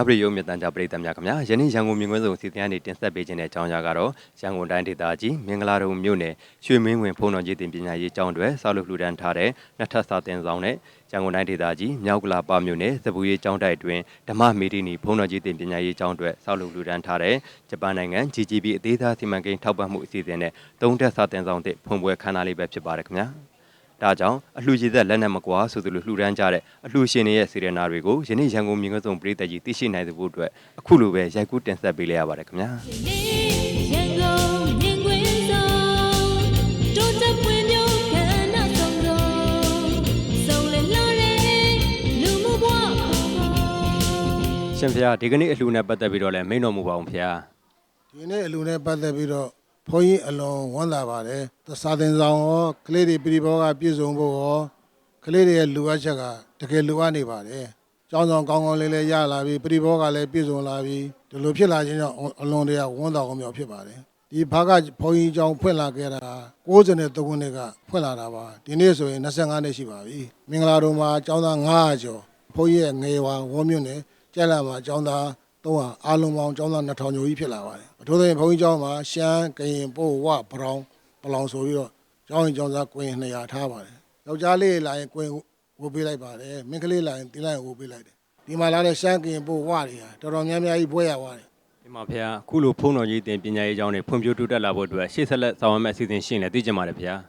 ညပရိယုံမြတန်ကြပရိသတ်များခင်ဗျာယနေ့ရန်ကုန်မြင်းကွင်းစုံစီစဉ်ကနေတင်ဆက်ပေးခြင်းတဲ့အကြောင်းအရာကတော့ရန်ကုန်တိုင်းဒေသကြီးမင်္ဂလာတုံမြို့နယ်ရွှေမင်းဝင်ဖုံတော်ကြီးတင်ပညာရေးကျောင်းတွေဆောက်လုပ်လှူဒန်းထားတဲ့နှစ်ထပ်စာတင်ဆောင်နဲ့ရန်ကုန်တိုင်းဒေသကြီးမြောက်ကလာပမြို့နယ်သပူရေးကျောင်းတိုက်တွင်ဓမ္မမီဒီနီဖုံတော်ကြီးတင်ပညာရေးကျောင်းတွေဆောက်လုပ်လှူဒန်းထားတဲ့ဂျပန်နိုင်ငံ GGB အသေးသားစီမံကိန်းထောက်ပံ့မှုအစီအစဉ်နဲ့သုံးထပ်စာတင်ဆောင်တဲ့ဖွင့်ပွဲခမ်းနားလေးပဲဖြစ်ပါတယ်ခင်ဗျာ ဒါကြောင့်အလှရည်သက်လက်နက်မကွာဆိုသလိုလှူဒန်းကြတဲ့အလှရှင်တွေရဲ့စေရနာတွေကိုယနေ့ရန်ကုန်မြင်းကစုံပြည်သက်ကြီးသိရှိနိုင်တဲ့ဖို့အတွက်အခုလိုပဲရိုက်ကူးတင်ဆက်ပေးလိုက်ရပါတယ်ခင်ဗျာရန်ကုန်မြင်ကွင်းဆုံးတိုးတက်ပွင့်မျိုးခန္ဓာဆုံးဆုံးဆုံးလေလို့လေလူမှုဘဝပေါ်မှာရှင်ဖျားဒီကနေ့အလှနဲ့ပတ်သက်ပြီးတော့လည်းမိန့်တော်မူပါအောင်ဖျားဒီနေ့အလူနဲ့ပတ်သက်ပြီးတော့ ဘုန်းကြီးအလွန်ဝမ်းသာပါတယ်။သစာသင်ဆောင်ရောကလေးတွေပြည်ဘောကပြည့်စုံဖို့ရောကလေးတွေရဲ့လူအပ်ချက်ကတကယ်လိုအပ်နေပါတယ်။ကျောင်းဆောင်ကောင်းကောင်းလေးလေးရလာပြီးပြည်ဘောကလည်းပြည့်စုံလာပြီးဒီလိုဖြစ်လာခြင်းကြောင့်အလွန်တရာဝမ်းသာအောင်မြောက်ဖြစ်ပါတယ်။ဒီဘာကဘုန်းကြီးကျောင်းဖွင့်လာခဲ့တာ63ခုနှစ်ကဖွင့်လာတာပါ။ဒီနေ့ဆိုရင်25နှစ်ရှိပါပြီ။မင်္ဂလာတော်မှာကျောင်းသား900ကျော်ဘုန်းကြီးရဲ့ငယ်ဝါဝန်းမြင့်နဲ့ကျက်လာမှာကျောင်းသား တော့အားလုံးပေါင်းကျောင်းသား2000ကျော်ကြီးဖြစ်လာပါတယ်။အထူးသဖြင့်ဘုန်းကြီးကျောင်းမှာရှမ်းကရင်ပို့ဝဘရောင်ပလောင်ဆိုပြီးတော့ကျောင်းရင်ကျောင်းသားကွင်း200ထားပါတယ်။ယောက်ျားလေးလာရင်ကွင်းဝုတ်ပေးလိုက်ပါတယ်။မိန်းကလေးလာရင်တင်းလိုက်ရင်ဝုတ်ပေးလိုက်တယ်။ဒီမှာလာတဲ့ရှမ်းကရင်ပို့ဝတွေဟာတော်တော်များများကြီးဘွဲရပါတယ်။ဒီမှာဖျားအခုလိုဖုန်းတော်ကြီးတင်ပညာရေးကျောင်းတွေဖွံ့ဖြိုးတိုးတက်လာဖို့အတွက်ရှေ့ဆက်လက်ဆောင်ရွက်မယ့်အစီအစဉ်ရှိရင်လည်းသိကြပါတယ်ဖျား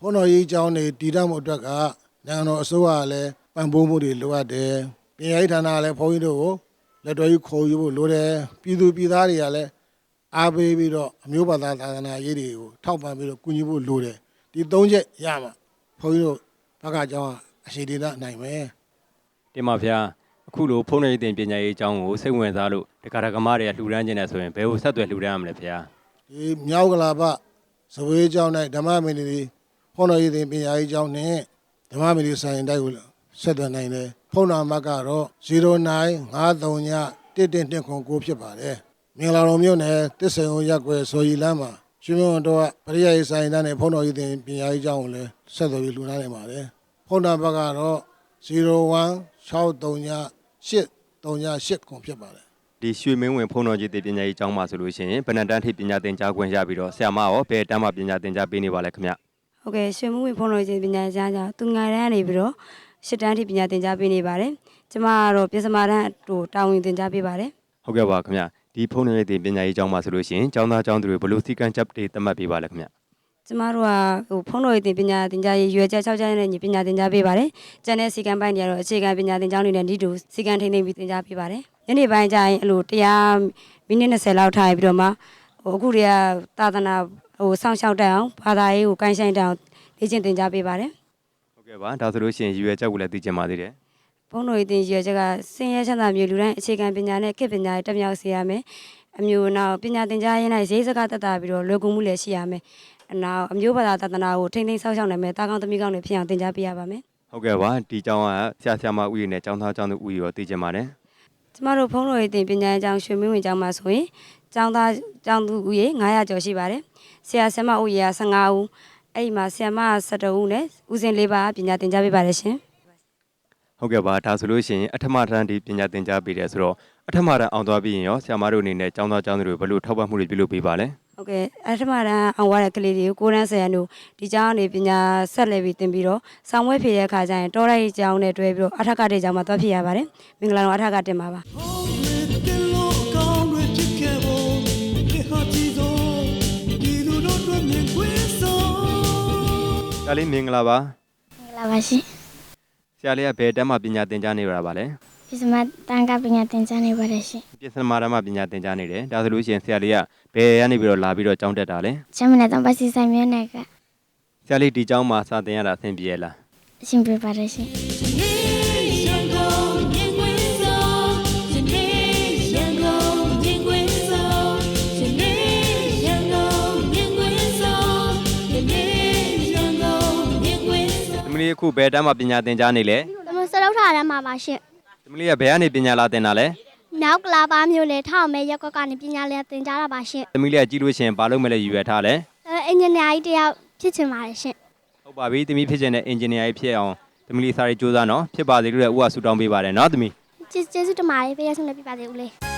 ဘုန်းတော်ကြီးကျောင်းတွေတည်တတ်မှုအတွက်ကနိုင်ငံတော်အစိုးရကလည်းပံ့ပိုးမှုတွေလိုအပ်တယ်။ပြည်ရေးဌာနကလည်းဘုန်းကြီးတို့ကို လက်တော်ကြီးခေါ်ယူဖို့လိုတယ်။ပြည်သူပြည်သားတွေကလည်းအားပေးပြီးတော့အမျိုးဘာသာသာသနာရေးတွေကိုထောက်ပံ့ပြီးတော့ကူညီဖို့လိုတယ်။ဒီသုံးချက်ရမှာဘုန်းကြီးတို့ဘက်ကကျောင်းကအရှိဒေသနိုင်မယ်။ဒီမှာဖျားအခုလိုဖုန်းတော်ကြီးတင်ပညာရေးကျောင်းကိုစိတ်ဝင်စားလို့ဒကာဒကမတွေကလှူဒန်းခြင်းနဲ့ဆိုရင်ဘယ်ကိုဆက်သွယ်လှူဒန်းရမလဲဖျားဒီမြောက်ကလာပဇဝေးကျောင်း၌ဓမ္မမင်းကြီးဖုန်းတော်ကြီးသင်ပညာရေးကျောင်းနဲ့ဓမ္မမင်းကြီးဆိုင်တိုက်ကိုဆက်သွယ်နိုင်တယ် ဖုန်းနံပါတ်ကတော့0953ည1129ဖြစ်ပါတယ်မင်္ဂလာတော်မြို့နယ်တစ္ဆေုံရက်ကွယ်ဆိုရီလမ်းမှာရွှေမွန်တော်ကပရိယရေးဆိုင်တိုင်းနဲ့ဖုန်းတော်ကြီးသင်ပညာရေးကျောင်းကိုလည်းဆက်သွယ်ပြီးလှူဒါန်းနိုင်ပါတယ်ဖုန်းနံပါတ်ကတော့0163ည83ည8ခုဖြစ်ပါတယ်ဒီရွှေမင်းဝင်ဖုန်းတော်ကြီးတင်ပညာရေးကျောင်းမှာဆိုလို့ရှိရင်ဗနန်တန်းထိပညာသင်ကြားခွင့်ရပြီးတော့ဆရာမရောဘယ်တန်းမှပညာသင်ကြားပေးနေပါလဲခင်ဗျဟုတ်ကဲ့ရွှေမှုဝင်ဖုန်းတော်ချင်းပညာကြားကြောင့်သူငယ်တန်းကနေပြီးတော့ ရှစ်တန်းထိပညာသင်ကြားပေးနေပါတယ်။ကျမကတော့ပြင်စမာတန်းဟိုတာဝန်သင်ကြားပေးပါတယ်ဟုတ်ကဲ့ပါခင်ဗျဒီဖုန်းတော်ကြီးတင်ပညာရေးကျောင်းမှာဆိုလို့ရှိရင်ကျောင်းသားကျောင်းသူတွေဘယ်လိုစီကံချက်တွေသတ်မှတ်ပေးပါလဲခင်ဗျ။ကျမတို့ကဟိုဖုန်းတော်ချင်းပညာသင်ကြားရေးရွယ်ချက်6ချက်နဲ့ညီပညာသင်ကြားပေးပါတယ်။ကျန်တဲ့စီကံပိုင်းတွေကတော့အခြေခံပညာသင်ကြားနေတဲ့ဤတူစီကံထိန်းသိမ်းပြီးသင်ကြားပေးပါတယ်။ညနေပိုင်းကျရင်အဲ့လိုတရားမိနစ်20လောက်ထားပြီးတော့မှဟိုအခုတည်းကသာသနာဟိုစောင့်ရှောက်တက်အောင်ဘာသာရေးကိုကိုင်းဆိုင်တက်အောင်လေ့ကျင့်သင်ကြားပေးပါတယ်။ဟုတ် ကဲ့ပါဒါဆိုလို့ရှိရင်ရည်ရွယ်ချက်ကိုလည်းသိချင်ပါသေးတယ်ဘုန်းတော်ရည်တင်ရည်ချက်ကစင်ရဲချမ်းသာမျိုးလူတိုင်းအခြေခံပညာနဲ့ခေတ်ပညာတွေတက်မြောက်စေရမယ်။အမျိုးနောက်ပညာသင်ကြားရင်း၌ရေးစကားတက်တာပြီးတော့လွယ်ကူမှုလည်းရှိရမယ်။အနောက်အမျိုးဘာသာသာသနာကိုထိမ့်သိမ်းဆောက်ရှောက်နိုင်မယ်။တာကောင်းသမီးကောင်းတွေဖြစ်အောင်သင်ကြားပေးရပါမယ်ဟုတ်ကဲ့ပါဒီကျောင်းကဆရာဆရာမဦးရည်နဲ့ကျောင်းသားကျောင်းသူဦးရည်ရောသိချင်ပါတယ်။ကျမတို့ဘုန်းတော်ရည်တင်ပညာအကြောင်းရွှေမင်းဝင်ကျောင်းမှာဆိုရင်ကျောင်းသားကျောင်းသူဦးရေ900ကျော်ရှိပါတယ်။ဆရာဆရာမဦးရေက15ဦး။ အဲ့ဒီမှာဆရာမ12ဦးနဲ့ဦးစင်လေးပါပညာသင်ကြားပေးပါတယ်ရှင်။ဟုတ်ကဲ့ပါဒါဆိုလို့ရှိရင်အထမတန်းဒီပညာသင်ကြားပေးတယ်ဆိုတော့အထမတန်းအောင်သွားပြီးရင်ရောဆရာမတို့အနေနဲ့ကျောင်းသားကျောင်းသူတွေဘယ်လိုထောက်ပံ့မှုတွေပြုလုပ်ပေးပါလဲဟုတ်ကဲ့အထမတန်းအောင်သွားတဲ့ကလေးတွေကိုကိုရန်းဆယ်ရန်တို့ဒီကျောင်းကနေပညာဆက်လက်ပြီးသင်ပြီးတော့ဆောင်းဝဲဖြေတဲ့အခါကျရင်တောရိုက်ကျောင်းနဲ့တွဲပြီးတော့အထက်ကတဲ့ကျောင်းမှာသွားဖြစ်ရပါတယ်မင်္ဂလာတော်အထက်ကတင်ပါပါ ဒါလေးမင်္ဂလာပါမင်္ဂလာပါရှင်ဆရာလေးကဘယ်တန်းမှပညာသင်ကြားနေရတာပါလဲပြစမတန်ကပညာသင်ကြားနေပါတယ်ရှင်ပြင်စမာတန်းမှပညာသင်ကြားနေတယ်ဒါဆိုလို့ရှိရင်ဆရာလေးကဘယ်ကနေပြီးတော့လာပြီးတော့ကျောင်းတက်တာလဲချမ်းမနဲ့တော့ပါစီဆိုင်မြို့နယ်ကဆရာလေးဒီကျောင်းမှာစာသင်ရတာအဆင်ပြေလားအရှင်ပြပါတယ်ရှင် လေးအခုဘယ်တန်းမှာပညာသင်ကြားနေလဲ။သမစလောက်ထားရမှာပါရှင့်။သမီးလေးကဘယ်ကနေပညာလာသင်တာလဲ။နောက်ကလာပါမျိုးလေထောက်မဲရက်ကွက်ကနေပညာလေးသင်ကြားတာပါရှင့်။သမီးလေးကကြည့်လို့ရှိရင်ဘာလုပ်မလဲယူရထားလဲ။အင်ဂျင်နီယာကြီးတယောက်ဖြစ်ချင်ပါတယ်ရှင့်။ဟုတ်ပါပြီ။သမီးဖြစ်ချင်တဲ့အင်ဂျင်နီယာကြီးဖြစ်အောင်သမီးလေးစာရေးစူးစမ်းနော်။ဖြစ်ပါစေလို့လည်းဦးကဆုတောင်းပေးပါတယ်နော်သမီး။ကျေးဇူးတင်ပါတယ်။ပေးရဆုံးလည်းပြပါစေဦးလေး။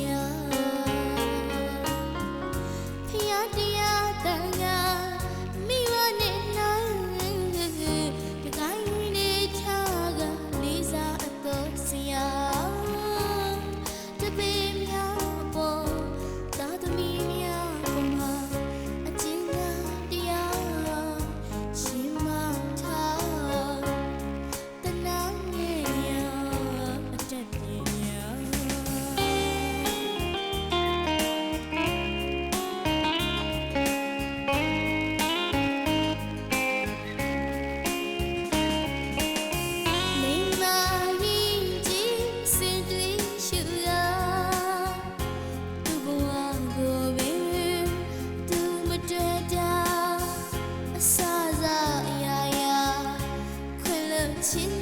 亲